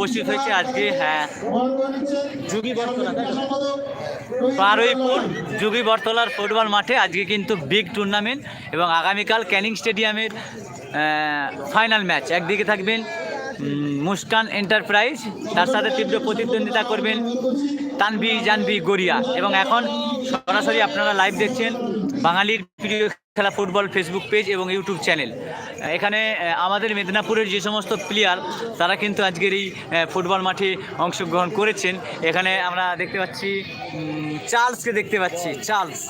উপস্থিত হয়েছে আজকে হ্যাঁ। যুগী যুগী বটতলার ফুটবল মাঠে আজকে কিন্তু বিগ টুর্নামেন্ট এবং আগামীকাল ক্যানিং স্টেডিয়ামের ফাইনাল ম্যাচ। একদিকে থাকবেন মুস্কান এন্টারপ্রাইজ, তার সাথে তীব্র প্রতিদ্বন্দ্বিতা করবেন তানভি জানবি গড়িয়া। এবং এখন সরাসরি আপনারা লাইভ দেখছেন বাঙালির প্রিয় খেলা ফুটবল ফেসবুক পেজ এবং ইউটিউব চ্যানেল। এখানে আমাদের মেদিনীপুরের যে সমস্ত প্লেয়ার তারা কিন্তু আজকের এই ফুটবল মাঠে অংশগ্রহণ করেছেন। এখানে আমরা দেখতে পাচ্ছি চার্লসকে দেখতে পাচ্ছি, চার্লস।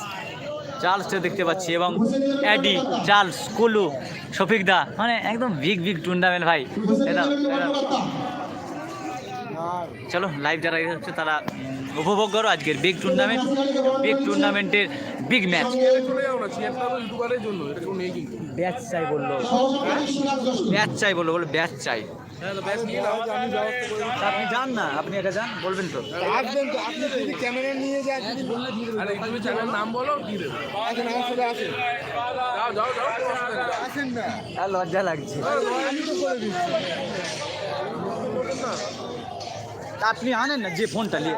চার্লসকে দেখতে পাচ্ছি এবং অ্যাডি, চার্লস, কুলু শফিকদা মানে একদম বিগ বিগ টুর্নামেন্ট ভাই। একদম। চলো লাইভ যারা হচ্ছে তারা উপভোগ করো আজকের বিগ টুর্নামেন্ট বিগ টুর্নামেন্টের বিগ ম্যাচ ব্যাচ চাই বলল। ব্যাচ চাই বলল বলে ব্যাচ চাই। হ্যাঁ আপনি যান না আপনি এটা যান বলবেন তো। আসবেন তো আপনি যদি ক্যামেরা নিয়ে যান যদি বললে দিয়ে দেবো আরে তুমি চ্যানেল নাম বলো দিয়ে দেবো আসেন আমার সাথে আসেন। যাও যাও যাও কোনো অসুবিধা নেই। আসেন না। আর লজ্জা লাগছে। আমি তো করে দিচ্ছি। তা আপনি আনেন না যে ফোনটা নিয়ে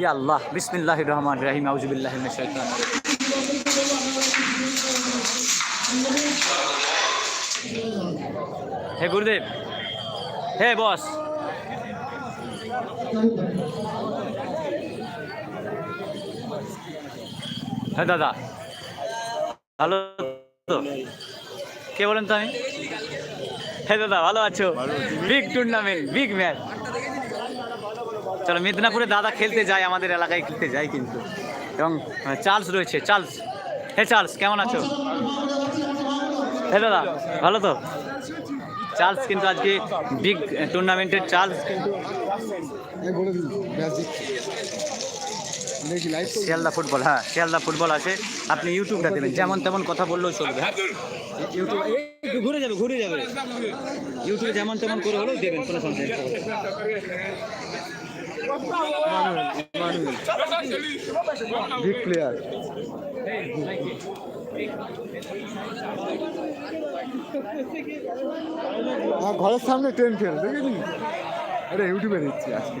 ইয়া আল্লাহ বিসমিল্লাহ রহমান রাহিম আউজুবিল্লাহ মিনাশ শাইতানির রাজিম। হে গুরুদেব হে বস হ্যাঁ দাদা ভালো তো কে বলেন তো আমি? হ্যাঁ দাদা, ভালো আছো? বিগ টুর্নামেন্ট বিগ ম্যাচ চলো, মেদিনীপুরে দাদা খেলতে যায়, আমাদের এলাকায় খেলতে যায় কিন্তু। এবং চার্লস রয়েছে, চার্লস। হে চার্লস, কেমন আছো? হ্যাঁ দাদা, ভালো তো? চার্লস কিন্তু আজকে বিগ টুর্নামেন্টের চার্লস কিন্তু শিয়ালদা ফুটবল হ্যাঁ শিয়ালদা ফুটবল আছে। আপনি ইউটিউবটা দেবেন, যেমন তেমন কথা বললেও চলবে। ইউটিউব ঘুরে যাবে ঘুরে যাবে। ইউটিউবে যেমন তেমন করে হলেও দেবেন, কোনো সমস্যা প্লেয়ার আমার ঘরের সামনে ট্রেন ফেল দেখেছি আরে ইউটিউবে দিচ্ছি আজকে।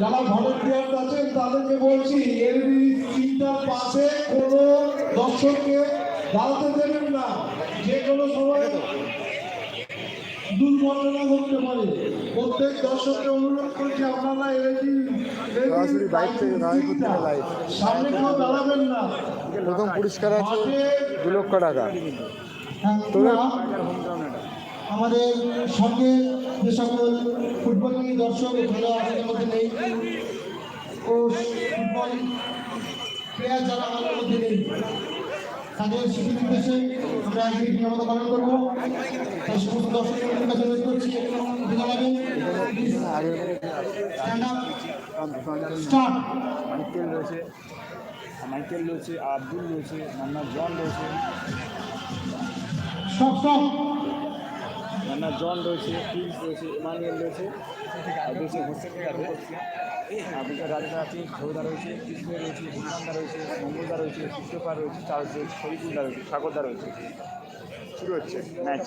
যারা ভলেন্টিয়ার আছেন তাদেরকে বলছি এর তিনটার পাশে কোনো দর্শককে দাঁড়াতে দেবেন না। যে কোনো সময় দুর্ঘটনা ঘটতে পারে। প্রত্যেক দর্শককে অনুরোধ করছি আপনারা। সামনে কেউ দাঁড়াবেন না। প্রথম পুরস্কার আছে দু লক্ষ টাকা। আমাদের সঙ্গে যে সকল ফুটবল দর্শক এখানে মধ্যে নেই, ও প্লেয়ার যারা আমাদের মধ্যে নেই, তাদের স্মৃতি নির্দেশে আমরা পালন করব। তাই সমস্ত অনুরোধ করছি আপ স্টার্ট মাইকেল রয়েছে আব্দুল রয়েছে নান্না জন রয়েছে। নান্না জন রয়েছে প্রিন্স রয়েছে ইমানুয়েল রয়েছে রয়েছে হোসেন আবিকা রাজা আছে সৌদা রয়েছে কৃষ্ণ রয়েছে ভূষণদা রয়েছে মঙ্গলদা রয়েছে কৃষ্ণপার রয়েছে চার্জ রয়েছে শরীফুল্লা রয়েছে সাগরদা রয়েছে। শুরু হচ্ছে। ম্যাচ।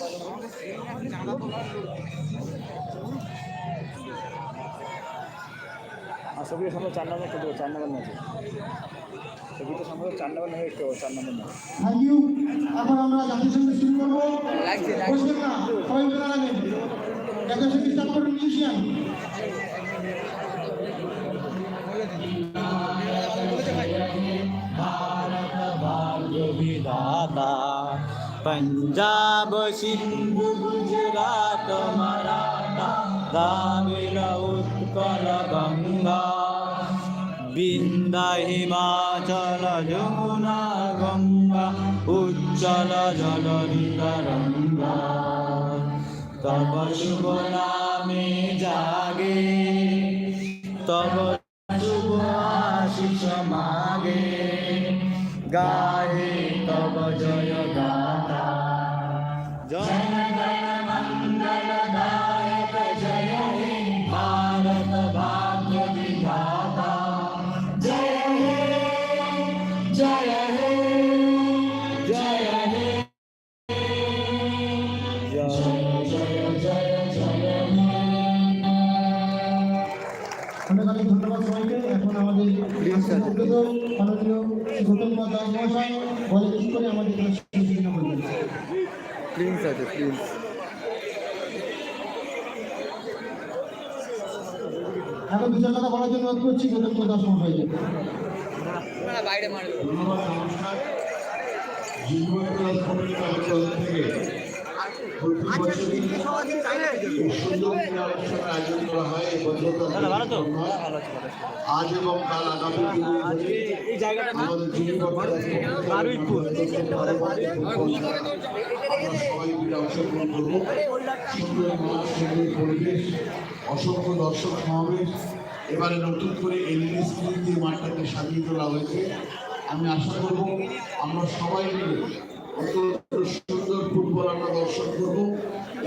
সবই সম্ভব চার নম্বর খেলতে চার নম্বর ম্যাচে সবই তো সম্ভব চার নম্বর হয়ে খেলতে হবে, চার নম্বর ম্যাচ থ্যাংক ইউ এখন আমরা জাতীয় সংগীত শুরু করব। বসবেন না সবাই উঠে দাঁড়াবেন স্টার্ট মিউজিয়াম। বিধাতা পঞ্জাব সিন্ধু গুজরাট মারাঠা দ্রাবিড় উৎকল উৎকল গঙ্গা বৃন্দা হিমাচল যমুনা গঙ্গা, উজ্জ্বল জলনিতরঙ্গা তব শুভ নামে জাগে, তব শুভ আশিস মাগে। গায়ে তব জয় মাননীয় কুমার দাস মহাশয় বলে কি করে আমাদের আছে এখন চার কথা বলার জন্য অনুরোধ করছি গৌতম দাস মহাশয়কে ধন্যবাদ নমস্কার। অঞ্চল থেকে আজ এবং সুন্দর অসংখ্য দর্শক সমাবেশ এবারে নতুন করে এলইডি স্ক্রিন দিয়ে মাঠটাকে সাজিয়ে তোলা হয়েছে আমি আশা করব আমরা সবাই মিলে সুন্দর ফুটবল আমরা দর্শন করব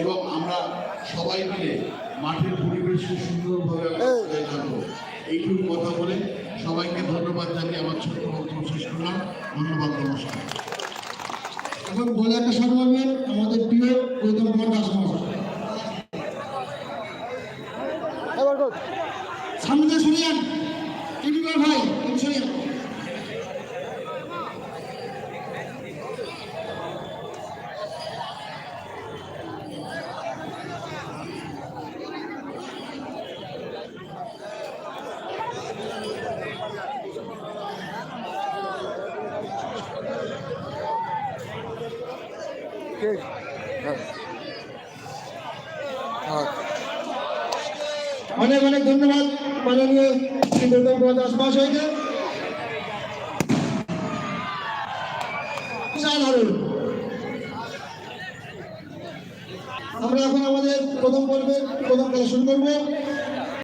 এবং আমরা সবাই মিলে মাঠের পরিবেশকে সুন্দরভাবে রাখব এইটুকু কথা বলে সবাইকে ধন্যবাদ জানিয়ে আমার ছোট্ট বক্তব্য শেষ করলাম। ধন্যবাদ নমস্কার। এখন বলে একটা শুরু করবেন আমাদের প্রিয় গৌতম কুমার দাস মহাশয়। সামনে দিয়ে সরে যান টিভিবার ভাই একটু সরে যান অনেক অনেক ধন্যবাদ মাননীয় শ্রী গৌতম কুমার দাস মহাশয়কে আমরা এখন আমাদের প্রথম পর্বে প্রথম খেলা শুরু করব।